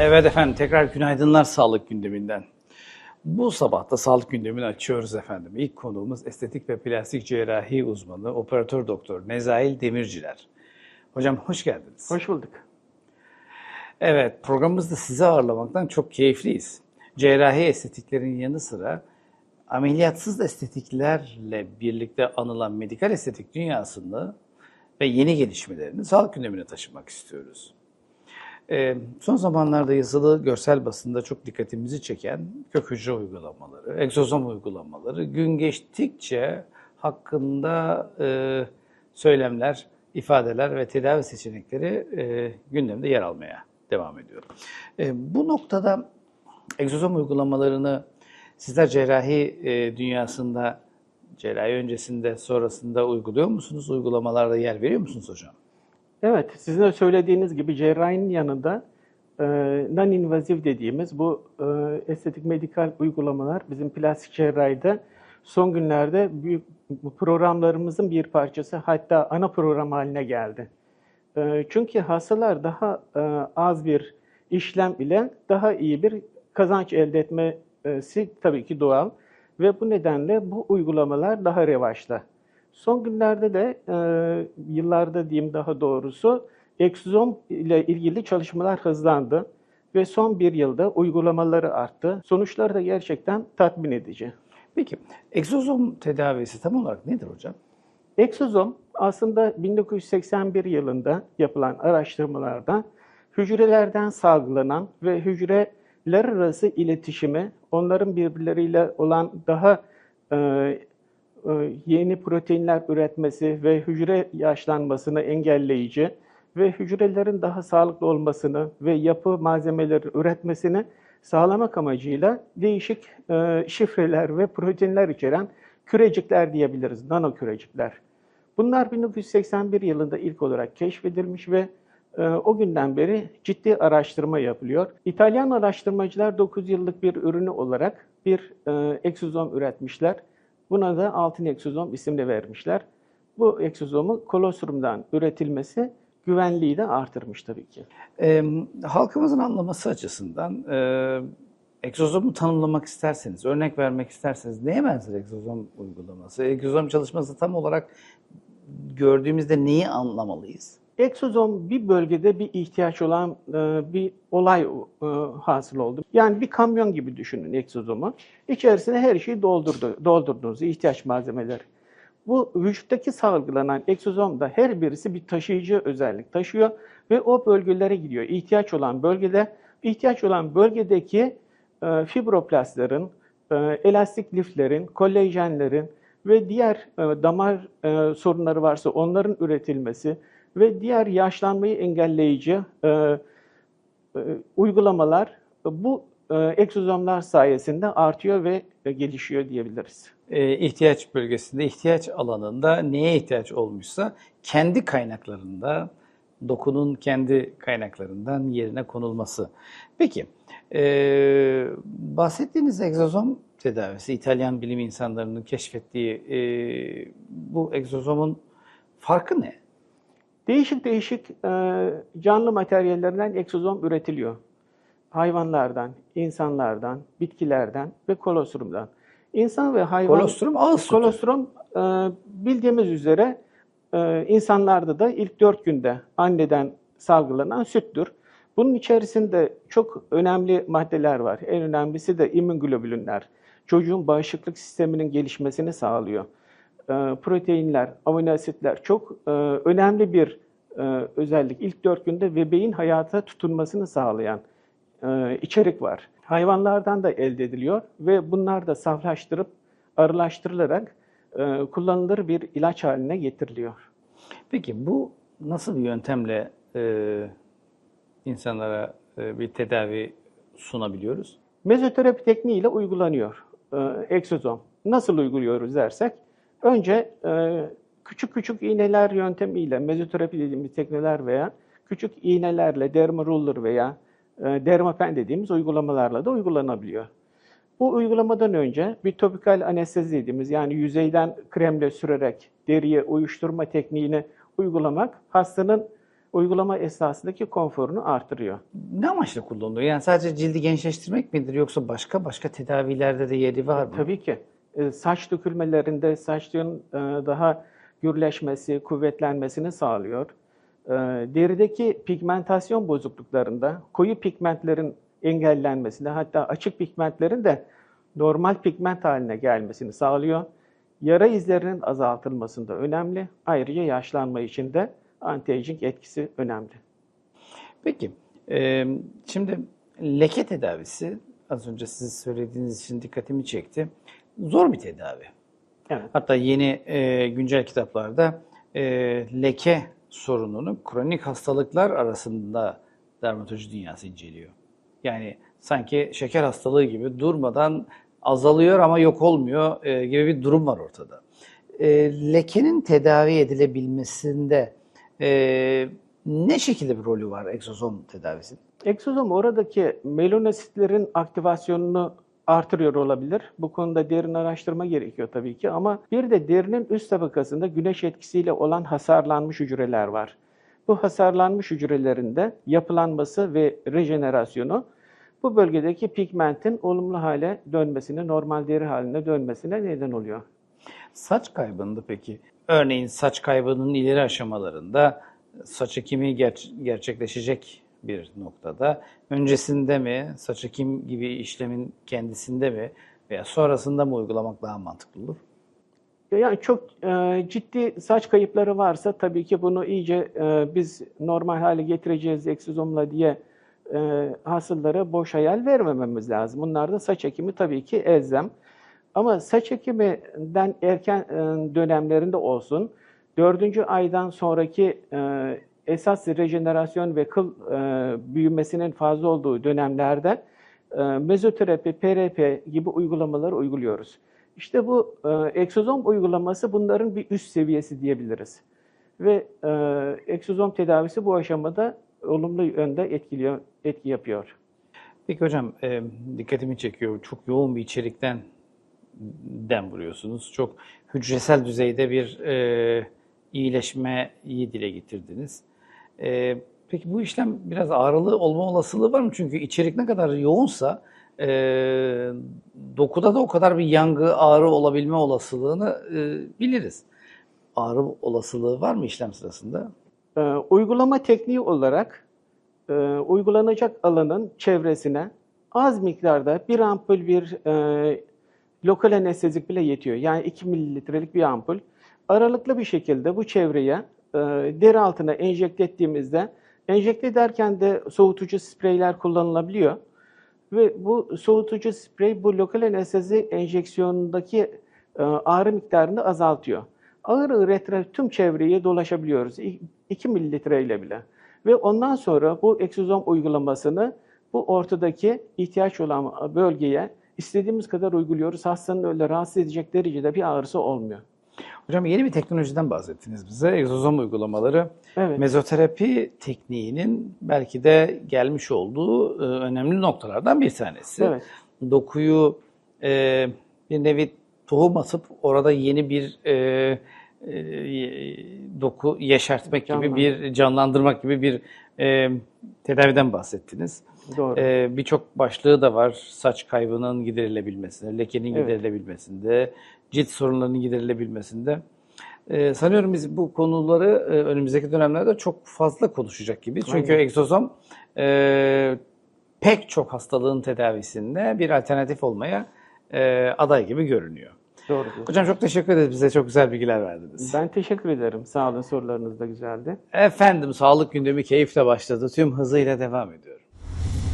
Evet efendim tekrar günaydınlar sağlık gündeminden. Bu sabah da sağlık gündemini açıyoruz efendim. İlk konuğumuz estetik ve plastik cerrahi uzmanı operatör doktor Nezail Demirciler. Hocam hoş geldiniz. Hoş bulduk. Evet programımızda sizi ağırlamaktan çok keyifliyiz. Cerrahi estetiklerin yanı sıra ameliyatsız estetiklerle birlikte anılan medikal estetik dünyasını ve yeni gelişmelerini sağlık gündemine taşımak istiyoruz. Ee, son zamanlarda yazılı görsel basında çok dikkatimizi çeken kök hücre uygulamaları, egzozom uygulamaları gün geçtikçe hakkında e, söylemler, ifadeler ve tedavi seçenekleri e, gündemde yer almaya devam ediyor. E, bu noktada egzozom uygulamalarını sizler cerrahi dünyasında, cerrahi öncesinde, sonrasında uyguluyor musunuz? Uygulamalarda yer veriyor musunuz hocam? Evet, sizin de söylediğiniz gibi cerrahinin yanında e, non-invaziv dediğimiz bu e, estetik medikal uygulamalar bizim plastik cerrahide son günlerde büyük programlarımızın bir parçası hatta ana program haline geldi. E, çünkü hastalar daha az bir işlem ile daha iyi bir kazanç elde etmesi tabii ki doğal ve bu nedenle bu uygulamalar daha revaçta. Son günlerde de e, yıllarda diyeyim daha doğrusu eksozom ile ilgili çalışmalar hızlandı ve son bir yılda uygulamaları arttı. Sonuçlar da gerçekten tatmin edici. Peki egzozom tedavisi tam olarak nedir hocam? Eksozom aslında 1981 yılında yapılan araştırmalarda hücrelerden salgılanan ve hücreler arası iletişimi, onların birbirleriyle olan daha e, yeni proteinler üretmesi ve hücre yaşlanmasını engelleyici ve hücrelerin daha sağlıklı olmasını ve yapı malzemeleri üretmesini sağlamak amacıyla değişik e, şifreler ve proteinler içeren kürecikler diyebiliriz, nano kürecikler. Bunlar 1981 yılında ilk olarak keşfedilmiş ve e, o günden beri ciddi araştırma yapılıyor. İtalyan araştırmacılar 9 yıllık bir ürünü olarak bir e, eksozom üretmişler. Buna da altın eksozom isimli vermişler. Bu eksozomu kolostrumdan üretilmesi güvenliği de artırmış tabii ki. E, halkımızın anlaması açısından e, egzozomu tanımlamak isterseniz, örnek vermek isterseniz neye benzer egzozom uygulaması? Egzozom çalışması tam olarak gördüğümüzde neyi anlamalıyız? Eksozom bir bölgede bir ihtiyaç olan e, bir olay e, hasıl oldu. Yani bir kamyon gibi düşünün egzozomu. İçerisine her şeyi doldurdu, doldurduğunuz ihtiyaç malzemeleri. Bu vücuttaki salgılanan egzozomda her birisi bir taşıyıcı özellik taşıyor ve o bölgelere gidiyor. İhtiyaç olan bölgede, ihtiyaç olan bölgedeki e, fibroplastların, e, elastik liflerin, kolajenlerin ve diğer e, damar e, sorunları varsa onların üretilmesi ve diğer yaşlanmayı engelleyici e, e, uygulamalar bu e, egzozomlar sayesinde artıyor ve e, gelişiyor diyebiliriz. E, ihtiyaç bölgesinde, ihtiyaç alanında neye ihtiyaç olmuşsa kendi kaynaklarında, dokunun kendi kaynaklarından yerine konulması. Peki, e, bahsettiğiniz egzozom tedavisi, İtalyan bilim insanlarının keşfettiği e, bu egzozomun farkı ne? Değişik değişik e, canlı materyallerden egzozom üretiliyor. Hayvanlardan, insanlardan, bitkilerden ve kolostrumdan. İnsan ve hayvan... Kolostrum ağız sütü. Kolostrum e, bildiğimiz üzere e, insanlarda da ilk dört günde anneden salgılanan süttür. Bunun içerisinde çok önemli maddeler var. En önemlisi de immünoglobülinler. Çocuğun bağışıklık sisteminin gelişmesini sağlıyor. E, proteinler, amino asitler çok e, önemli bir e, özellik. İlk dört günde bebeğin hayata tutunmasını sağlayan içerik var. Hayvanlardan da elde ediliyor ve bunlar da saflaştırıp arılaştırılarak kullanılır bir ilaç haline getiriliyor. Peki bu nasıl bir yöntemle e, insanlara e, bir tedavi sunabiliyoruz? Mezoterapi tekniğiyle uygulanıyor e, eksozom. Nasıl uyguluyoruz dersek, önce e, küçük küçük iğneler yöntemiyle, mezoterapi dediğimiz tekneler veya küçük iğnelerle, derma ruller veya e, dermapen dediğimiz uygulamalarla da uygulanabiliyor. Bu uygulamadan önce bir topikal anestezi dediğimiz yani yüzeyden kremle sürerek deriye uyuşturma tekniğini uygulamak hastanın uygulama esnasındaki konforunu artırıyor. Ne amaçla kullanılıyor? Yani sadece cildi gençleştirmek midir yoksa başka başka tedavilerde de yeri var mı? Tabii ki saç dökülmelerinde saçların e, daha gürleşmesi, kuvvetlenmesini sağlıyor. E, Derideki pigmentasyon bozukluklarında koyu pigmentlerin engellenmesini hatta açık pigmentlerin de normal pigment haline gelmesini sağlıyor. Yara izlerinin azaltılmasında önemli. Ayrıca yaşlanma için de anti-aging etkisi önemli. Peki, e, şimdi leke tedavisi az önce siz söylediğiniz için dikkatimi çekti. Zor bir tedavi. Evet. Hatta yeni e, güncel kitaplarda e, leke sorununu kronik hastalıklar arasında dermatoloji dünyası inceliyor. Yani sanki şeker hastalığı gibi durmadan azalıyor ama yok olmuyor e, gibi bir durum var ortada. E, lekenin tedavi edilebilmesinde e, ne şekilde bir rolü var egzozom tedavisinin? Egzozom oradaki melanositlerin aktivasyonunu artırıyor olabilir. Bu konuda derin araştırma gerekiyor tabii ki ama bir de derinin üst tabakasında güneş etkisiyle olan hasarlanmış hücreler var. Bu hasarlanmış hücrelerinde yapılanması ve rejenerasyonu bu bölgedeki pigmentin olumlu hale dönmesine, normal deri haline dönmesine neden oluyor. Saç kaybında peki, örneğin saç kaybının ileri aşamalarında saç ekimi ger- gerçekleşecek bir noktada öncesinde mi, saç ekim gibi işlemin kendisinde mi veya sonrasında mı uygulamak daha mantıklı olur? Yani çok e, ciddi saç kayıpları varsa tabii ki bunu iyice e, biz normal hale getireceğiz egzozomla diye e, hasıllara boş hayal vermememiz lazım. Bunlar da saç ekimi tabii ki elzem. Ama saç ekiminden erken e, dönemlerinde olsun, dördüncü aydan sonraki e, esas rejenerasyon ve kıl e, büyümesinin fazla olduğu dönemlerde e, mezoterapi, PRP gibi uygulamaları uyguluyoruz. İşte bu e, egzozom uygulaması bunların bir üst seviyesi diyebiliriz. Ve e, egzozom tedavisi bu aşamada olumlu yönde etkiliyor, etki yapıyor. Peki hocam, e, dikkatimi çekiyor. Çok yoğun bir içerikten dem vuruyorsunuz. Çok hücresel düzeyde bir e, iyileşmeyi dile getirdiniz. E, peki bu işlem biraz ağrılı olma olasılığı var mı? Çünkü içerik ne kadar yoğunsa e, dokuda da o kadar bir yangı, ağrı olabilme olasılığını e, biliriz. Ağrı olasılığı var mı işlem sırasında? E, uygulama tekniği olarak e, uygulanacak alanın çevresine az miktarda bir ampul bir e, lokal anestezik bile yetiyor. Yani 2 mililitrelik bir ampul. Aralıklı bir şekilde bu çevreye deri altına enjekte ettiğimizde enjekte ederken de soğutucu spreyler kullanılabiliyor. Ve bu soğutucu sprey bu lokal anestezi enjeksiyonundaki e, ağrı miktarını azaltıyor. Ağır etraf tüm çevreye dolaşabiliyoruz. 2 mililitre ile bile. Ve ondan sonra bu egzozom uygulamasını bu ortadaki ihtiyaç olan bölgeye istediğimiz kadar uyguluyoruz. Hastanın öyle rahatsız edecek derecede bir ağrısı olmuyor. Hocam yeni bir teknolojiden bahsettiniz bize. Egzozom uygulamaları. Evet. Mezoterapi tekniğinin belki de gelmiş olduğu e, önemli noktalardan bir tanesi. Evet. Dokuyu e, bir nevi tohum atıp orada yeni bir e, e, doku yeşertmek gibi bir canlandırmak gibi bir e, tedaviden bahsettiniz. Doğru. Ee, Birçok başlığı da var. Saç kaybının giderilebilmesinde, lekenin Evet. giderilebilmesinde, cilt sorunlarının giderilebilmesinde. Ee, sanıyorum biz bu konuları e, önümüzdeki dönemlerde çok fazla konuşacak gibi. Çünkü Aynen. egzozom e, pek çok hastalığın tedavisinde bir alternatif olmaya e, aday gibi görünüyor. Doğru. Hocam çok teşekkür ederiz. Bize çok güzel bilgiler verdiniz. Ben teşekkür ederim. Sağ olun. Sorularınız da güzeldi. Efendim sağlık gündemi keyifle başladı. Tüm hızıyla devam ediyor.